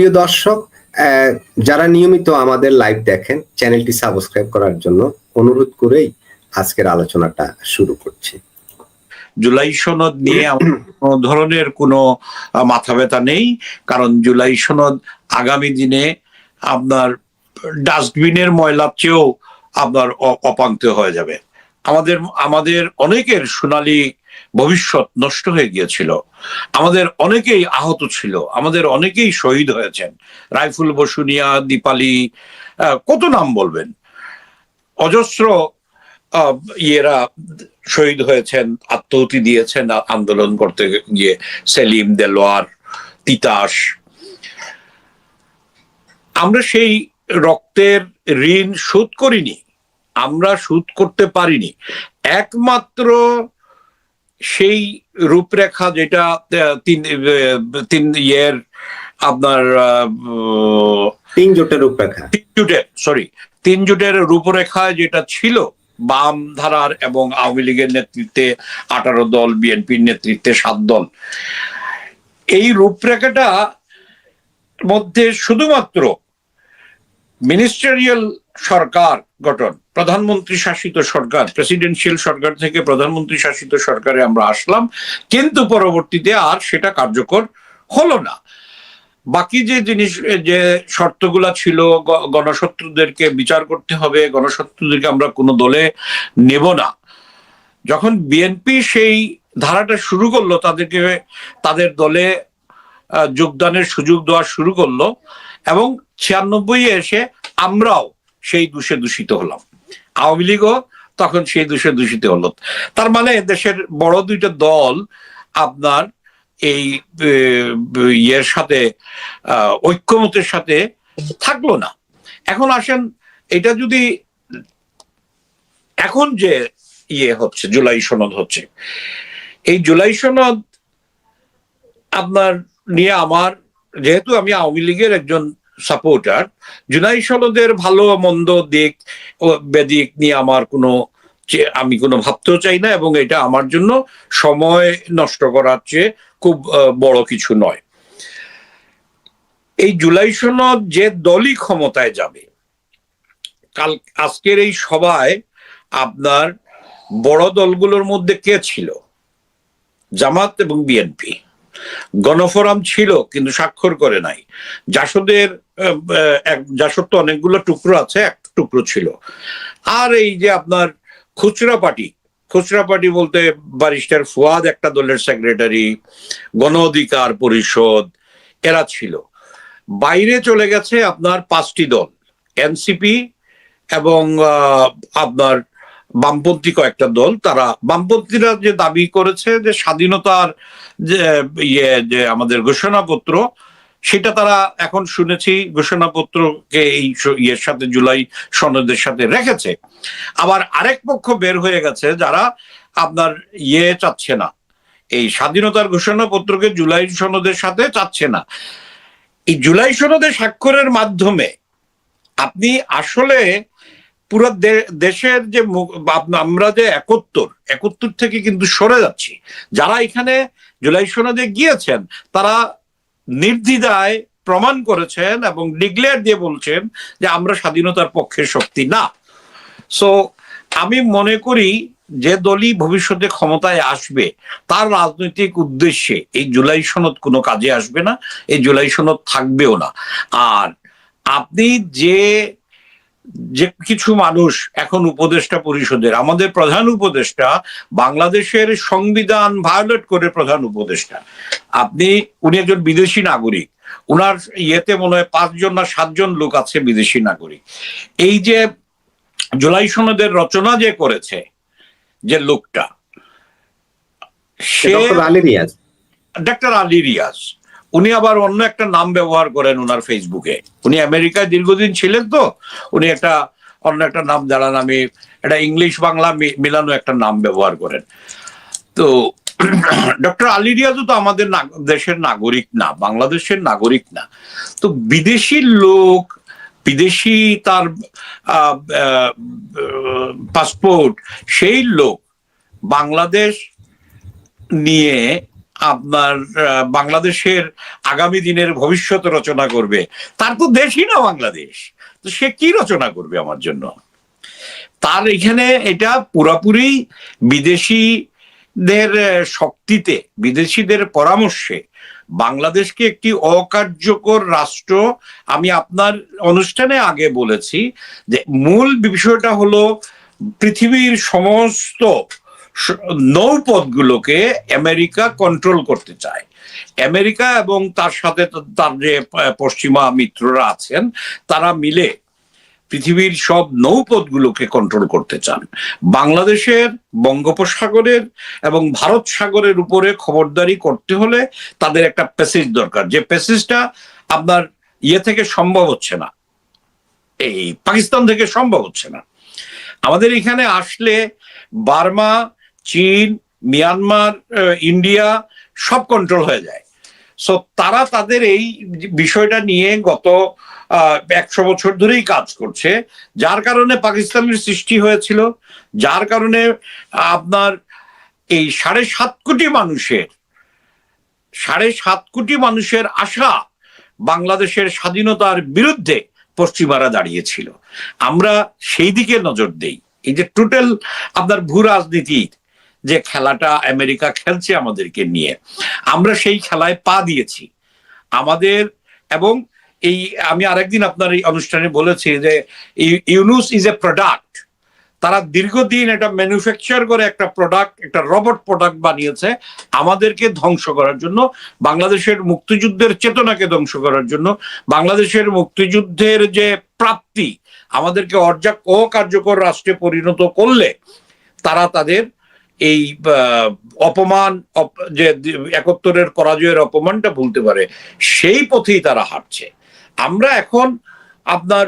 প্রিয় দর্শক যারা নিয়মিত আমাদের লাইভ দেখেন চ্যানেলটি সাবস্ক্রাইব করার জন্য অনুরোধ করেই আজকের আলোচনাটা শুরু করছি। জুলাই সনদ নিয়ে কোনো ধরনের কোনো মাথা ব্যথা নেই, কারণ জুলাই সনদ আগামী দিনে আপনার ডাস্টবিনের ময়লার চেয়েও আপনার অপাঙ্ক্ত হয়ে যাবে। আমাদের আমাদের অনেকের সোনালী ভবিষ্যৎ নষ্ট হয়ে গিয়েছিল। আমাদের অনেকেই আহত ছিল, আমাদের অনেকেই শহীদ হয়েছেন। রাইফুল বসুনিয়া দীপালি কত নাম বলবেন? অজস্র ইয়েরা শহীদ হয়েছেন, আত্মহতি দিয়েছেন, আন্দোলন করতে গিয়ে সেলিম, দেলোয়ার, তিতাস। আমরা সেই রক্তের ঋণ শোধ করিনি। আমরা শোধ করতে পারিনি। একমাত্র সেই রূপরেখা যেটা তিন তিন ইয়ের আপনার তিন জোটের রূপরেখা। তিন জোটের সরি তিন জোটের রূপরেখায় যেটা ছিল বাম ধারার এবং আওয়ামী লীগের নেতৃত্বে আঠারো দল বিএনপির নেতৃত্বে সাত দল। এই রূপরেখাটা মধ্যে শুধুমাত্র মিনিস্টারিয়াল সরকার গঠন। প্রধানমন্ত্রী শাসিত সরকার প্রেসিডেন্সিয়াল সরকার থেকে প্রধানমন্ত্রী শাসিত সরকারে আমরা আসলাম, কিন্তু পরবর্তীতে আর সেটা কার্যকর হলো না। বাকি যে জিনিস, যে শর্তগুলা ছিল গণশত্রুদেরকে বিচার করতে হবে, গণশত্রুদেরকে আমরা কোনো দলে নেব না। যখন বিএনপি সেই ধারাটা শুরু করল, তাদেরকে, তাদের দলে যোগদানের সুযোগ দেওয়া শুরু করল, এবং ছিয়ানব্বই এসে আমরাও সেই দোষে দূষিত হলাম। আওয়ামী লীগও তখন সেই দোষে দূষিত হলো। তার মানে দেশের বড় দুইটা দল আপনার এই ইয়ের সাথে ঐক্যমতের সাথে থাকল না। এখন আসেন, এটা যদি এখন যে ইয়ে হচ্ছে, জুলাই সনদ হচ্ছে, এই জুলাই সনদ আপনার নিয়ে আমার, যেহেতু আমি আওয়ামী লীগের একজন সাপোর্টার জুলাই সনদের ভালো মন্দ দিক বেদিক নিয়ে আমার কোনো আমি কোনো ভাবতেও চাই না এবং এটা আমার জন্য সময় নষ্ট করার চেয়ে খুব বড় কিছু নয়। এই জুলাই সনদ যে দলই ক্ষমতায় যাবে, কাল, আজকের এই সভায় আপনার বড় দলগুলোর মধ্যে কে ছিল? জামাত এবং বিএনপি। গণফোরাম ছিল, কিন্তু স্বাক্ষর করে নাই। জাসদের জাসদ তো অনেকগুলো টুকরো আছে, এক টুকরো ছিল। আর এই যে আপনার খুচরা পার্টি খুচরা পার্টি বলতে বারিস্টার ফুয়াদ, একটা দলের সেক্রেটারি, গণ অধিকার পরিষদ, এরা ছিল। বাইরে চলে গেছে আপনার পাঁচটি দল, এনসিপি এবং আপনার বামপন্থী কয়েকটা দল, তারা বামপন্থীরা যে দাবি করেছে যে স্বাধীনতার যে ইয়ে যে আমাদের ঘোষণাপত্র, সেটা তারা এখন শুনেছি, ঘোষণাপত্রকে এই ইয়ের সাথে, জুলাই সনদের সাথে রেখেছে। আবার আরেক পক্ষ বের হয়ে গেছে, যারা আপনার ইয়ে চাচ্ছে না। এই স্বাধীনতার ঘোষণাপত্রকে জুলাই সনদের সাথে চাচ্ছে না। এই জুলাই সনদে স্বাক্ষরের মাধ্যমে আপনি আসলে পুরো দেশের যে আমরা যে একত্তর একত্তর থেকে কিন্তু সরে যাচ্ছি। যারা এখানে জুলাই সনদে গিয়েছেন, তারা নির্দ্বিধায় প্রমাণ করেছেন এবং ডিক্লেয়ার দিয়ে বলছেন যে আমরা স্বাধীনতার পক্ষে শক্তি না। সো আমি মনে করি যে দলই ভবিষ্যতে ক্ষমতায় আসবে, তার রাজনৈতিক উদ্দেশ্যে এই জুলাই সনদ কোনো কাজে আসবে না, এই জুলাই সনদ থাকবেও না। আর আপনি যে যে কিছু মানুষ এখন উপদেষ্টা পরিষদের আমাদের প্রধান উপদেষ্টা বাংলাদেশের সংবিধান ভায়োলেট করে প্রধান উপদেষ্টা। আপনি উনি একজন বিদেশি নাগরিক উনার ইয়েতে মনে হয় পাঁচজন না সাতজন লোক আছে বিদেশি নাগরিক। এই যে জুলাই সনদের রচনা যে করেছে যে লোকটা সে ডক্টর আলী রিয়াজ। ডাক্তার আলী রিয়াজ। উনি আবার অন্য একটা নাম ব্যবহার করেন ওনার ফেসবুকে। উনি আমেরিকায় দীর্ঘদিন ছিলেন তো, উনি একটা অন্য একটা নাম দাঁড়ান আমি এটা ইংলিশ বাংলা মিলানো একটা নাম ব্যবহার করেন। তো ডক্টর আলী রিয়াজও তো আমাদের দেশের নাগরিক না, বাংলাদেশের নাগরিক না। তো বিদেশি লোক, বিদেশি তার পাসপোর্ট, সেই লোক বাংলাদেশ নিয়ে আপনার বাংলাদেশের আগামী দিনের ভবিষ্যৎ রচনা করবে। তার তো দেশই না বাংলাদেশ। তো সে কি রচনা করবে আমার জন্য? তার এখানে এটা পুরাপুরি বিদেশিদের শক্তিতে, বিদেশিদের পরামর্শে। বাংলাদেশকে একটি অকার্যকর রাষ্ট্র, আমি আপনার অনুষ্ঠানে আগে বলেছি যে মূল বিষয়টা হলো পৃথিবীর সমস্ত নৌপথগুলোকে আমেরিকা কন্ট্রোল করতে চায়। আমেরিকা এবং তার সাথে তার যে পশ্চিমা মিত্ররা আছেন, তারা মিলে পৃথিবীর সব নৌপথগুলোকে কন্ট্রোল করতে চান। বাংলাদেশের বঙ্গোপসাগরের এবং ভারত সাগরের উপরে খবরদারি করতে হলে তাদের একটা প্যাসেজ দরকার। যে প্যাসেজটা আপনার ইয়ে থেকে সম্ভব হচ্ছে না। এই পাকিস্তান থেকে সম্ভব হচ্ছে না। আমাদের এখানে আসলে বার্মা চীন, মিয়ানমার ইন্ডিয়া সব কন্ট্রোল হয়ে যায়। সো তারা তাদের এই বিষয়টা নিয়ে গত একশো বছর ধরেই কাজ করছে, যার কারণে পাকিস্তানের সৃষ্টি হয়েছিল, যার কারণে আপনার এই সাড়ে সাত কোটি মানুষের, সাড়ে সাত কোটি মানুষের আশা বাংলাদেশের স্বাধীনতার বিরুদ্ধে পশ্চিমারা দাঁড়িয়েছিল। আমরা সেই দিকে নজর দেই। এই যে টোটাল আপনার ভূ রাজনীতির যে খেলাটা আমেরিকা খেলছে আমাদেরকে নিয়ে। আমরা সেই খেলায় পা দিয়েছি। আমাদের এবং এই আমি আরেকদিন আপনার এই অনুষ্ঠানে বলেছি যে ইউ- ইউনুস ইজ এ প্রোডাক্ট। তারা দীর্ঘদিন এটা ম্যানুফ্যাকচার করে একটা প্রোডাক্ট, একটা রবট প্রোডাক্ট বানিয়েছে আমাদেরকে ধ্বংস করার জন্য, বাংলাদেশের মুক্তিযুদ্ধের চেতনাকে ধ্বংস করার জন্য, বাংলাদেশের মুক্তিযুদ্ধের যে প্রাপ্তি, আমাদেরকে অর্জা অকার্যকর রাষ্ট্রে পরিণত করলে তারা তাদের এই অপমান, অপ- যে একাত্তরের করাজয়ের অপমানটা ভুলতে পারে, সেই পথেই তারা হাঁটছে। আমরা এখন আপনার,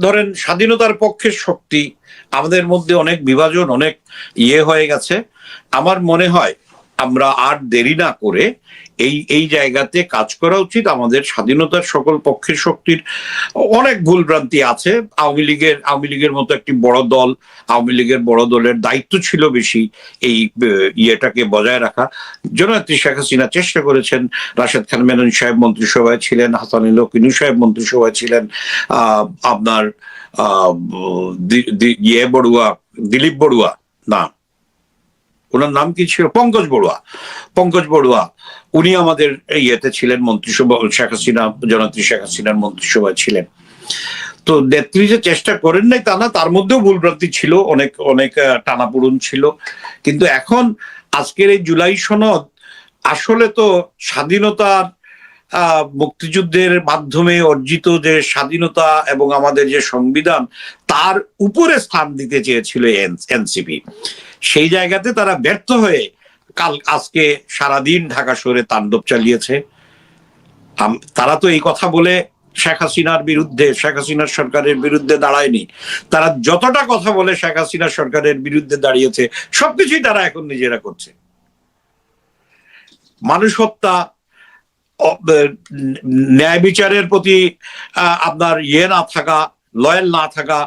ধরেন স্বাধীনতার পক্ষের শক্তি, আমাদের মধ্যে অনেক বিভাজন, অনেক ইয়ে হয়ে গেছে। আমার মনে হয় আমরা আর দেরি না করে এই এই জায়গাতে কাজ করা উচিত। আমাদের স্বাধীনতার সকল পক্ষের শক্তির অনেক ভুলভ্রান্তি আছে। আওয়ামী লীগের আওয়ামী লীগের মতো একটি বড় দল, আওয়ামী লীগের বড় দলের দায়িত্ব ছিল বেশি এই ইয়েটাকে বজায় রাখা। জননেত্রী শেখ হাসিনা চেষ্টা করেছেন, রাশেদ খান মেনন সাহেব মন্ত্রিসভায় ছিলেন হাসানুল কিনু সাহেব মন্ত্রিসভায় ছিলেন আপনার ইয়ে বড়ুয়া, দিলীপ বড়ুয়া, না। ওনার নাম কি ছিল? পঙ্কজ বড়ুয়া। পঙ্কজ বড়ুয়া উনি আমাদের ইয়েতে ছিলেন মন্ত্রিসভা শেখ হাসিনা জনত্রী শেখ হাসিনার মন্ত্রিসভায় ছিলেন। তো নেত্রী যে চেষ্টা করেন নাই তা না তার মধ্যেও ভুলভ্রান্তি ছিল অনেক অনেক আহ, টানাপোড়ন ছিল। কিন্তু এখন আজকের এই জুলাই সনদ আসলে তো স্বাধীনতার মুক্তিযুদ্ধের মাধ্যমে অর্জিত যে স্বাধীনতা এবং আমাদের যে সংবিধান তার উপরে স্থান দিতে চেয়েছিল এনসিপি। সেই জায়গাতে তারা ব্যর্থ হয়ে কাল, আজকে সারাদিন ঢাকা শহরে তাণ্ডব চালিয়েছে। তারা তো এই কথা বলে শেখ হাসিনার বিরুদ্ধে, শেখ হাসিনার সরকারের বিরুদ্ধে দাঁড়ায়নি। তারা যতটা কথা বলে শেখ হাসিনা সরকারের বিরুদ্ধে দাঁড়িয়েছে, সবকিছুই তারা এখন নিজেরা করছে। মানুষ হত্যা ন্যায় বিচারের প্রতি আপনার ইয়ে না থাকা, লয়াল না থাকা,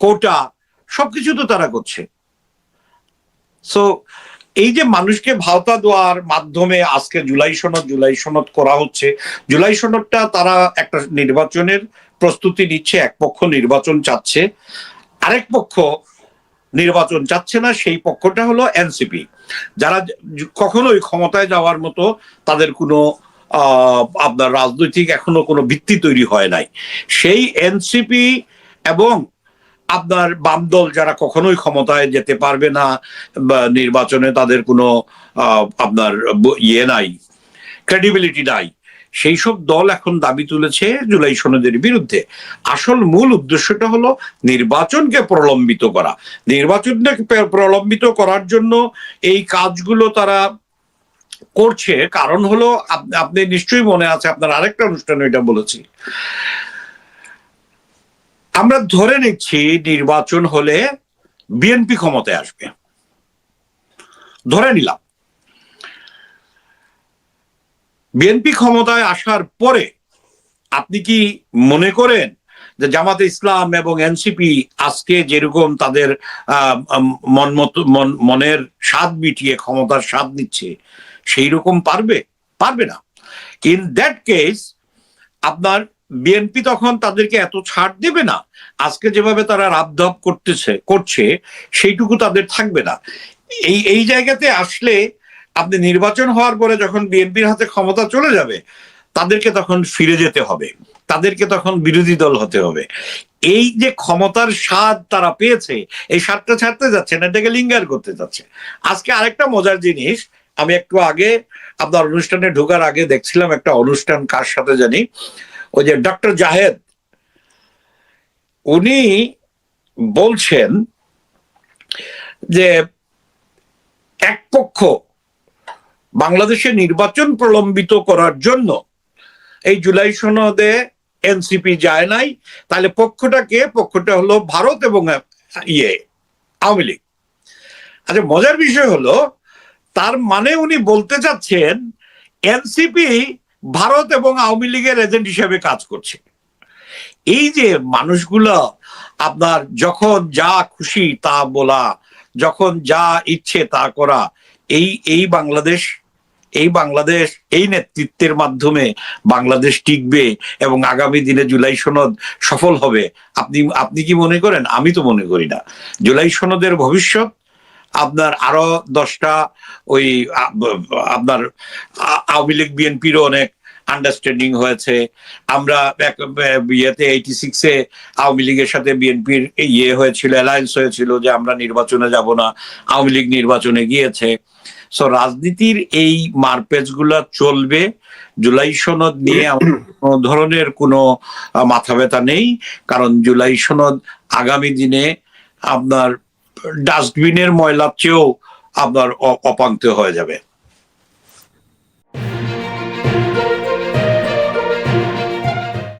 কোটা, সবকিছু তো তারা করছে। সো এই যে মানুষকে ভাওতা দেওয়ার মাধ্যমে আজকে জুলাই সনদ জুলাই সনদ করা হচ্ছে, জুলাই সনদটা তারা একটা নির্বাচনের প্রস্তুতি নিচ্ছে, এক পক্ষ নির্বাচন চাচ্ছে। আরেক পক্ষ নির্বাচন চাচ্ছে না, সেই পক্ষটা হলো এনসিপি। যারা কখনোই ক্ষমতায় যাওয়ার মতো তাদের কোনো আপনার রাজনৈতিক এখনও কোনো ভিত্তি তৈরি হয় নাই। সেই এনসিপি এবং আপনার বাম দল যারা কখনোই ক্ষমতায় যেতে পারবে না নির্বাচনে তাদের কোনো আপনার ইয়ে নাই ক্রেডিবিলিটি নাই। সেই সব দল এখন দাবি তুলেছে জুলাই সনদের বিরুদ্ধে। আসল মূল উদ্দেশ্যটা হলো নির্বাচনকে প্রলম্বিত করা। নির্বাচনকে প্রলম্বিত করার জন্য এই কাজগুলো তারা করছে। কারণ হলো, আপ- আপনি নিশ্চয়ই মনে আছে, আপনার আরেকটা অনুষ্ঠানে এটা বলেছি। আমরা ধরে নিচ্ছি নির্বাচন হলে বিএনপি ক্ষমতায় আসবে। ধরে নিলাম। বিএনপি ক্ষমতায় আসার পরে আপনি কি মনে করেন যে জামাতে ইসলাম এবং এনসিপি আজকে যেরকম তাদের মন মন- মনের স্বাদ মিটিয়ে ক্ষমতার স্বাদ নিচ্ছে সেই রকম পারবে? পারবে না। ইন দ্যাট কেস আপনার বিএনপি তখন তাদেরকে এত ছাড় দেবে না। আজকে যেভাবে তারা রাবধাব করতেছে, করছে, সেইটুকু তাদের থাকবে না। এই এই জায়গাতে আসলে আপনি নির্বাচন হওয়ার পরে যখন বিএনপির হাতে ক্ষমতা চলে যাবে, তাদেরকে তখন ফিরে যেতে হবে। তাদেরকে তখন বিরোধী দল হতে হবে। এই যে ক্ষমতার স্বাদ তারা পেয়েছে, এই স্বাদটা ছাড়তে যাচ্ছে না, এটাকে লিঙ্গার করতে যাচ্ছে। আজকে আরেকটা মজার জিনিস, আমি একটু আগে আপনার অনুষ্ঠানে ঢোকার আগে দেখছিলাম একটা অনুষ্ঠান কার সাথে জানি? ওই যে ডক্টর জাহেদ, উনি বলছেন যে এক পক্ষ বাংলাদেশে নির্বাচন প্রলম্বিত করার জন্য এই জুলাই সনদে এনসিপি যায় নাই, তাহলে পক্ষটাকে পক্ষটা হলো ভারত এবং ইয়ে আওয়ামী লীগ। আচ্ছা মজার বিষয় হলো, তার মানে উনি বলতে চাচ্ছেন এনসিপি ভারত এবং আওয়ামী লীগের এজেন্ট হিসেবে কাজ করছে। এই যে মানুষগুলো আপনার যখন যা খুশি তা বলা, যখন যা ইচ্ছে তা করা, এই এই বাংলাদেশ এই বাংলাদেশ, এই নেতৃত্বের মাধ্যমে বাংলাদেশ টিকবে এবং আগামী দিনে জুলাই সনদ সফল হবে, আপনি আপনি কি মনে করেন? আমি তো মনে করি না। জুলাই সনদের ভবিষ্যৎ আপনার আরও দশটা ওই আপনার আওয়ামী লীগ, বিএনপিরও অনেক আন্ডারস্ট্যান্ডিং হয়েছে। আমরা ইয়েতে এইটি সিক্সে আওয়ামী লীগের সাথে বিএনপির ইয়ে হয়েছিল অ্যালায়েন্স হয়েছিল যে আমরা নির্বাচনে যাব না, আওয়ামী লীগ নির্বাচনে গিয়েছে। সো রাজনীতির এই মারপেজগুলা চলবে। জুলাই সনদ নিয়ে কোনো ধরনের কোনো মাথা ব্যথা নেই। কারণ জুলাই সনদ আগামী দিনে আপনার ডাস্টবিনের ময়লার চেয়েও আপনার অপান্ত হয়ে যাবে।